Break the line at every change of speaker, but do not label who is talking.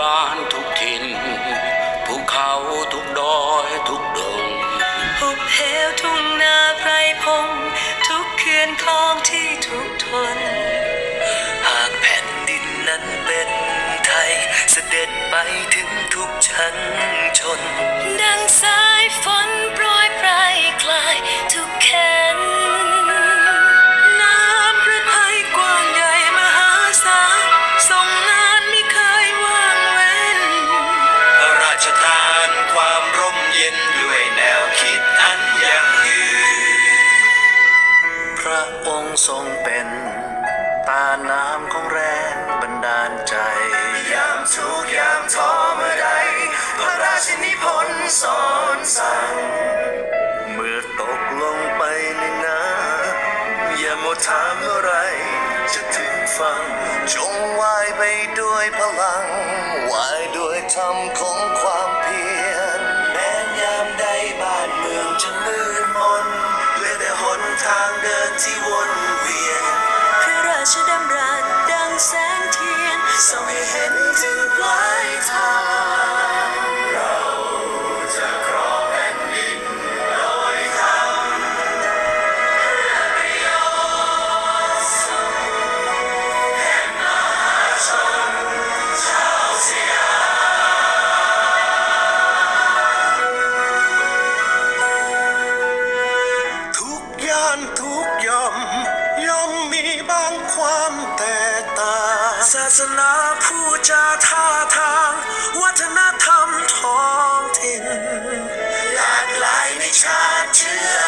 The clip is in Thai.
บ้านทุกถิ่นภูเขาทุกดอยทุกดง
หุบเหวทุ่งนาไพรพง ทุกเขื่อนคลองที่ทุกทน หากแผ่นดินนั้นเป็นไทยเสด็จไปถึงทุกชั้น ทรงเป็
นตาน้ำของแรงบันดาลใจ
ยามทุกยามท้อเมื่อใดพระราชินิพนธ์สอนสั่ง
เมื่อตกลงไปในน้ำอย่าหมดถามเมื่อไร จะถึงฟัง จงว่ายไปด้วยพลังว่ายด้วยธรรมของความ should embrace. ความแตกต่าง
ศาสนาผู้จาท่าทาง วัฒนธรรมท้องถิ่น หลากหลายในชาติเชื้อ